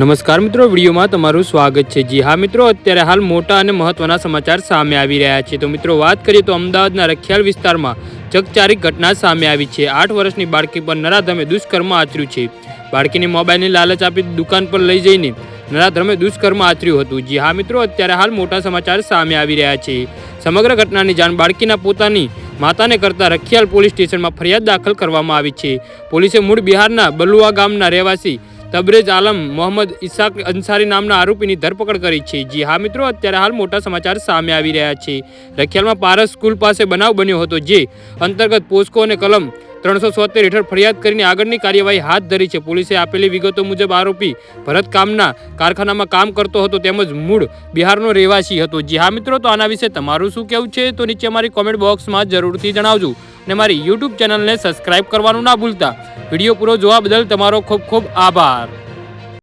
નમસ્કાર મિત્રો, વિડીયોમાં તમારું સ્વાગત છે. જી હા મિત્રો, અત્યારે હાલ મોટા અને મહત્વના સમાચાર સામે આવી રહ્યા છે. તો મિત્રો, વાત કરીએ તો અમદાવાદના રખિયાલ વિસ્તારમાં ચકચારી ઘટના સામે આવી છે. આઠ વર્ષની બાળકી પર નરાધમે દુષ્કર્મ આચર્યું છે. બાળકીને મોબાઈલની લાલચ આપી દુકાન પર લઈ જઈને નરાધમે દુષ્કર્મ આચર્યું હતું. જી હા મિત્રો, અત્યારે હાલ મોટા સમાચાર સામે આવી રહ્યા છે. સમગ્ર ઘટનાની જાણ બાળકીના પોતાની માતાને કરતા રખિયાલ પોલીસ સ્ટેશનમાં ફરિયાદ દાખલ કરવામાં આવી છે. પોલીસે મૂળ બિહારના બલુઆ ગામના રહેવાસી તબરેજ આલમ મોહમ્મદ ઇસાક અંસારી નામના આરોપીની ધરપકડ કરી છે. જી હા મિત્રો, અત્યારે હાલ મોટા સમાચાર સામે આવી રહ્યા છે. રખિયાલમાં પારસ સ્કૂલ પાસે બનાવ બન્યો હતો, જે અંતર્ગત પોસ્કો અને કલમ ત્રણસો સોતેર હેઠળ ફરિયાદ કરીને આગળની કાર્યવાહી હાથ ધરી છે. પોલીસે આપેલી વિગતો મુજબ આરોપી ભરત કામના કારખાનામાં કામ કરતો હતો તેમજ મૂળ બિહારનો રહેવાસી હતો. જી હા મિત્રો, તો આના વિશે તમારું શું કહેવું છે? તો નીચે મારી કોમેન્ટ બોક્સમાં જરૂરથી જણાવજો અને મારી યુટ્યુબ ચેનલને સબસ્ક્રાઇબ કરવાનું ના ભૂલતા. વીડિયો પૂરો જોવા બદલ તમારો ખૂબ ખૂબ આભાર.